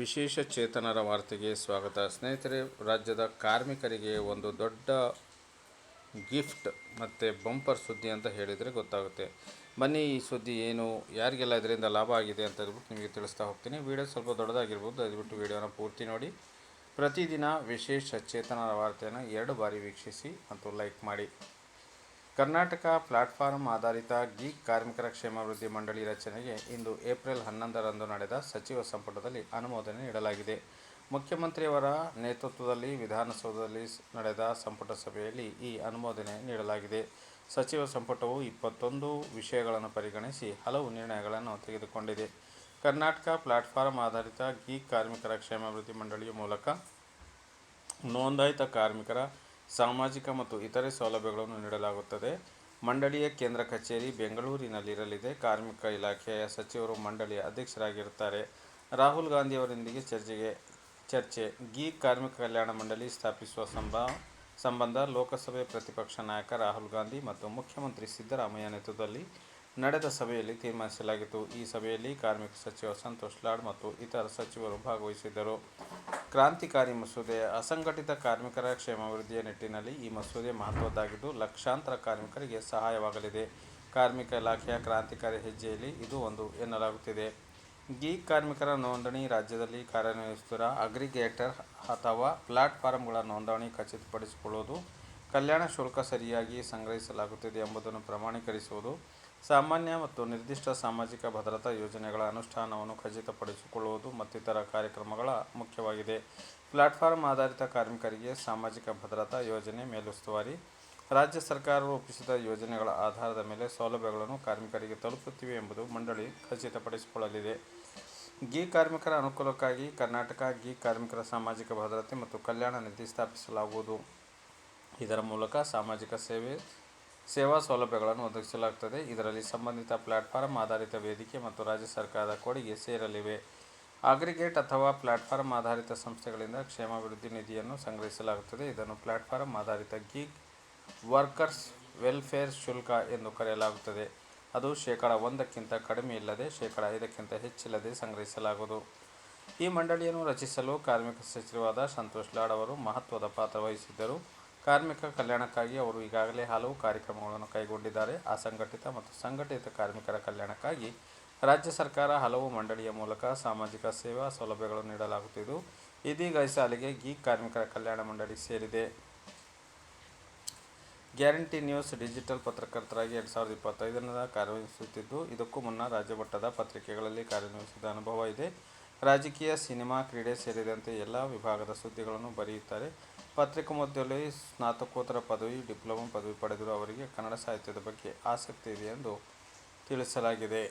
ವಿಶೇಷ ಚೇತನರ ವಾರ್ತೆಗೆ ಸ್ವಾಗತ. ಸ್ನೇಹಿತರೆ, ರಾಜ್ಯದ ಕಾರ್ಮಿಕರಿಗೆ ಒಂದು ದೊಡ್ಡ ಗಿಫ್ಟ್ ಮತ್ತು ಬಂಪರ್ ಸುದ್ದಿ ಅಂತ ಹೇಳಿದರೆ ಗೊತ್ತಾಗುತ್ತೆ. ಬನ್ನಿ, ಈ ಸುದ್ದಿ ಏನು, ಯಾರಿಗೆಲ್ಲ ಇದರಿಂದ ಲಾಭ ಆಗಿದೆ ಅಂತ ಹೇಳ್ಬಿಟ್ಟು ನಿಮಗೆ ತಿಳಿಸ್ತಾ ಹೋಗ್ತೀನಿ. ವಿಡಿಯೋ ಸ್ವಲ್ಪ ದೊಡ್ಡದಾಗಿರ್ಬೋದು, ದಯವಿಟ್ಟು ವಿಡಿಯೋನ ಪೂರ್ತಿ ನೋಡಿ. ಪ್ರತಿದಿನ ವಿಶೇಷ ಚೇತನರ ವಾರ್ತೆಯನ್ನು ಎರಡು ಬಾರಿ ವೀಕ್ಷಿಸಿ ಮತ್ತು ಲೈಕ್ ಮಾಡಿ. ಕರ್ನಾಟಕ ಪ್ಲಾಟ್ಫಾರ್ಮ್ ಆಧಾರಿತ ಗೀಕ್ ಕಾರ್ಮಿಕರ ಕ್ಷೇಮಾಭಿವೃದ್ಧಿ ಮಂಡಳಿ ರಚನೆಗೆ ಇಂದು ಏಪ್ರಿಲ್ ಹನ್ನೊಂದರಂದು ನಡೆದ ಸಚಿವ ಸಂಪುಟದಲ್ಲಿ ಅನುಮೋದನೆ ನೀಡಲಾಗಿದೆ. ಮುಖ್ಯಮಂತ್ರಿಯವರ ನೇತೃತ್ವದಲ್ಲಿ ವಿಧಾನಸೌಧದಲ್ಲಿ ನಡೆದ ಸಂಪುಟ ಸಭೆಯಲ್ಲಿ ಈ ಅನುಮೋದನೆ ನೀಡಲಾಗಿದೆ. ಸಚಿವ ಸಂಪುಟವು ಇಪ್ಪತ್ತೊಂದು ವಿಷಯಗಳನ್ನು ಪರಿಗಣಿಸಿ ಹಲವು ನಿರ್ಣಯಗಳನ್ನು ತೆಗೆದುಕೊಂಡಿದೆ. ಕರ್ನಾಟಕ ಪ್ಲಾಟ್ಫಾರ್ಮ್ ಆಧಾರಿತ ಗೀಗ್ ಕಾರ್ಮಿಕರ ಕ್ಷೇಮಾಭಿವೃದ್ಧಿ ಮಂಡಳಿಯ ಮೂಲಕ ನೋಂದಾಯಿತ ಕಾರ್ಮಿಕರ ಸಾಮಾಜಿಕ ಮತ್ತು ಇತರೆ ಸೌಲಭ್ಯಗಳನ್ನು ನೀಡಲಾಗುತ್ತದೆ. ಮಂಡಳಿಯ ಕೇಂದ್ರ ಕಚೇರಿ ಬೆಂಗಳೂರಿನಲ್ಲಿರಲಿದೆ. ಕಾರ್ಮಿಕ ಇಲಾಖೆಯ ಸಚಿವರು ಮಂಡಳಿಯ ಅಧ್ಯಕ್ಷರಾಗಿರುತ್ತಾರೆ. ರಾಹುಲ್ ಗಾಂಧಿ ಅವರೊಂದಿಗೆ ಚರ್ಚೆಗೆ ಚರ್ಚೆ. ಗಿ ಕಾರ್ಮಿಕ ಕಲ್ಯಾಣ ಮಂಡಳಿ ಸ್ಥಾಪಿಸುವ ಸಂಬ, ಸಂಬಂಧ ಲೋಕಸಭೆ ಪ್ರತಿಪಕ್ಷ ನಾಯಕ ರಾಹುಲ್ ಗಾಂಧಿ ಮತ್ತು ಮುಖ್ಯಮಂತ್ರಿ ಸಿದ್ದರಾಮಯ್ಯ ನೇತೃತ್ವದಲ್ಲಿ ನಡೆದ ಸಭೆಯಲ್ಲಿ ತೀರ್ಮಾನಿಸಲಾಗಿತ್ತು. ಈ ಸಭೆಯಲ್ಲಿ ಕಾರ್ಮಿಕ ಸಚಿವ ಸಂತೋಷ್ ಲಾಡ್ ಮತ್ತು ಇತರ ಸಚಿವರು ಭಾಗವಹಿಸಿದ್ದರು. ಕ್ರಾಂತಿಕಾರಿ ಮಸೂದೆ, ಅಸಂಘಟಿತ ಕಾರ್ಮಿಕರ ಕ್ಷೇಮಾಭಿವೃದ್ಧಿಯ ನಿಟ್ಟಿನಲ್ಲಿ ಈ ಮಸೂದೆ ಮಹತ್ವದ್ದಾಗಿದ್ದು, ಲಕ್ಷಾಂತರ ಕಾರ್ಮಿಕರಿಗೆ ಸಹಾಯವಾಗಲಿದೆ. ಕಾರ್ಮಿಕ ಇಲಾಖೆಯ ಕ್ರಾಂತಿಕಾರಿ ಹೆಜ್ಜೆಯಲ್ಲಿ ಇದು ಒಂದು ಎನ್ನಲಾಗುತ್ತಿದೆ. ಗೀಗ್ ಕಾರ್ಮಿಕರ ನೋಂದಣಿ ರಾಜ್ಯದಲ್ಲಿ ಕಾರ್ಯನಿರ್ವಹಿಸುತ್ತಿರುವ ಅಗ್ರಿಗೇಟರ್ ಅಥವಾ ಪ್ಲಾಟ್ಫಾರ್ಮ್ಗಳ ನೋಂದಣಿ ಖಚಿತಪಡಿಸಿಕೊಳ್ಳುವುದು, ಕಲ್ಯಾಣ ಶುಲ್ಕ ಸರಿಯಾಗಿ ಸಂಗ್ರಹಿಸಲಾಗುತ್ತಿದೆ ಎಂಬುದನ್ನು ಪ್ರಮಾಣೀಕರಿಸುವುದು ಸಾಮಾನ್ಯ ಮತ್ತು ನಿರ್ದಿಷ್ಟ ಸಾಮಾಜಿಕ ಭದ್ರತಾ ಯೋಜನೆಗಳ ಅನುಷ್ಠಾನವನ್ನು ಖಚಿತಪಡಿಸಿಕೊಳ್ಳುವುದು ಮತ್ತಿತರ ಕಾರ್ಯಕ್ರಮಗಳ ಮುಖ್ಯವಾಗಿದೆ. ಪ್ಲಾಟ್ಫಾರ್ಮ್ ಆಧಾರಿತ ಕಾರ್ಮಿಕರಿಗೆ ಸಾಮಾಜಿಕ ಭದ್ರತಾ ಯೋಜನೆ ಮೇಲುಸ್ತುವಾರಿ. ರಾಜ್ಯ ಸರ್ಕಾರ ರೂಪಿಸಿದ ಯೋಜನೆಗಳ ಆಧಾರದ ಮೇಲೆ ಸೌಲಭ್ಯಗಳನ್ನು ಕಾರ್ಮಿಕರಿಗೆ ತಲುಪುತ್ತಿವೆ ಎಂಬುದು ಮಂಡಳಿ ಖಚಿತಪಡಿಸಿಕೊಳ್ಳಲಿದೆ. ಗಿ ಕಾರ್ಮಿಕರ ಅನುಕೂಲಕ್ಕಾಗಿ ಕರ್ನಾಟಕ ಗಿ ಕಾರ್ಮಿಕರ ಸಾಮಾಜಿಕ ಭದ್ರತೆ ಮತ್ತು ಕಲ್ಯಾಣ ನಿಧಿ ಸ್ಥಾಪಿಸಲಾಗುವುದು. ಇದರ ಮೂಲಕ ಸಾಮಾಜಿಕ ಸೇವೆ ಸೇವಾ ಸೌಲಭ್ಯಗಳನ್ನು ಒದಗಿಸಲಾಗುತ್ತದೆ ಇದರಲ್ಲಿ ಸಂಬಂಧಿತ ಪ್ಲಾಟ್ಫಾರ್ಮ್ ಆಧಾರಿತ ವೇದಿಕೆ ಮತ್ತು ರಾಜ್ಯ ಸರ್ಕಾರದ ಕೊಡುಗೆ ಸೇರಲಿವೆ. ಅಗ್ರಿಗೇಟ್ ಅಥವಾ ಪ್ಲಾಟ್ಫಾರ್ಮ್ ಆಧಾರಿತ ಸಂಸ್ಥೆಗಳಿಂದ ಕ್ಷೇಮಾಭಿವೃದ್ಧಿ ನಿಧಿಯನ್ನು ಸಂಗ್ರಹಿಸಲಾಗುತ್ತದೆ. ಇದನ್ನು ಪ್ಲಾಟ್ಫಾರ್ಮ್ ಆಧಾರಿತ ಗಿಗ್ ವರ್ಕರ್ಸ್ ವೆಲ್ಫೇರ್ ಶುಲ್ಕ ಎಂದು ಕರೆಯಲಾಗುತ್ತದೆ. ಅದು ಶೇಕಡ ಒಂದಕ್ಕಿಂತ ಕಡಿಮೆ ಇಲ್ಲದೆ ಶೇಕಡ ಐದಕ್ಕಿಂತ ಹೆಚ್ಚಿಲ್ಲದೆ ಸಂಗ್ರಹಿಸಲಾಗುವುದು. ಈ ಮಂಡಳಿಯನ್ನು ರಚಿಸಲು ಕಾರ್ಮಿಕ ಸಚಿವಾದ ಸಂತೋಷ್ ಲಾಡ್ ಅವರು ಮಹತ್ವದ ಪಾತ್ರ ವಹಿಸಿದ್ದರು. ಕಾರ್ಮಿಕ ಕಲ್ಯಾಣಕ್ಕಾಗಿ ಅವರು ಈಗಾಗಲೇ ಹಲವು ಕಾರ್ಯಕ್ರಮಗಳನ್ನು ಕೈಗೊಂಡಿದ್ದಾರೆ. ಅಸಂಘಟಿತ ಮತ್ತು ಸಂಘಟಿತ ಕಾರ್ಮಿಕರ ಕಲ್ಯಾಣಕ್ಕಾಗಿ ರಾಜ್ಯ ಸರ್ಕಾರ ಹಲವು ಮಂಡಳಿಯ ಮೂಲಕ ಸಾಮಾಜಿಕ ಸೇವಾ ಸೌಲಭ್ಯಗಳನ್ನು ನೀಡಲಾಗುತ್ತಿದ್ದು, ಇದೀಗ ಈ ಸಾಲಿಗೆ ಗೀ ಕಾರ್ಮಿಕರ ಕಲ್ಯಾಣ ಮಂಡಳಿ ಸೇರಿದೆ. ಗ್ಯಾರಂಟಿ ನ್ಯೂಸ್ ಡಿಜಿಟಲ್ ಪತ್ರಕರ್ತರಾಗಿ ಎರಡು ಸಾವಿರದ ಇಪ್ಪತ್ತೈದರಿಂದ ಕಾರ್ಯನಿರ್ವಹಿಸುತ್ತಿದ್ದು, ಇದಕ್ಕೂ ಮುನ್ನ ರಾಜ್ಯ ಮಟ್ಟದ ಪತ್ರಿಕೆಗಳಲ್ಲಿ ಕಾರ್ಯನಿರ್ವಹಿಸಿದ ಅನುಭವ ಇದೆ. ರಾಜಕೀಯ, ಸಿನಿಮಾ, ಕ್ರೀಡೆ ಸೇರಿದಂತೆ ಎಲ್ಲ ವಿಭಾಗದ ಸುದ್ದಿಗಳನ್ನು ಬರೆಯುತ್ತಾರೆ. ಪತ್ರಿಕೋದ್ಯಮದಲ್ಲಿ ಸ್ನಾತಕೋತ್ತರ ಪದವಿ ಡಿಪ್ಲೊಮಾ ಪದವಿ ಪಡೆದಿರುವ ಅವರಿಗೆ ಕನ್ನಡ ಸಾಹಿತ್ಯದ ಬಗ್ಗೆ ಆಸಕ್ತಿ ಇದೆ ಎಂದು ತಿಳಿಸಲಾಗಿದೆ.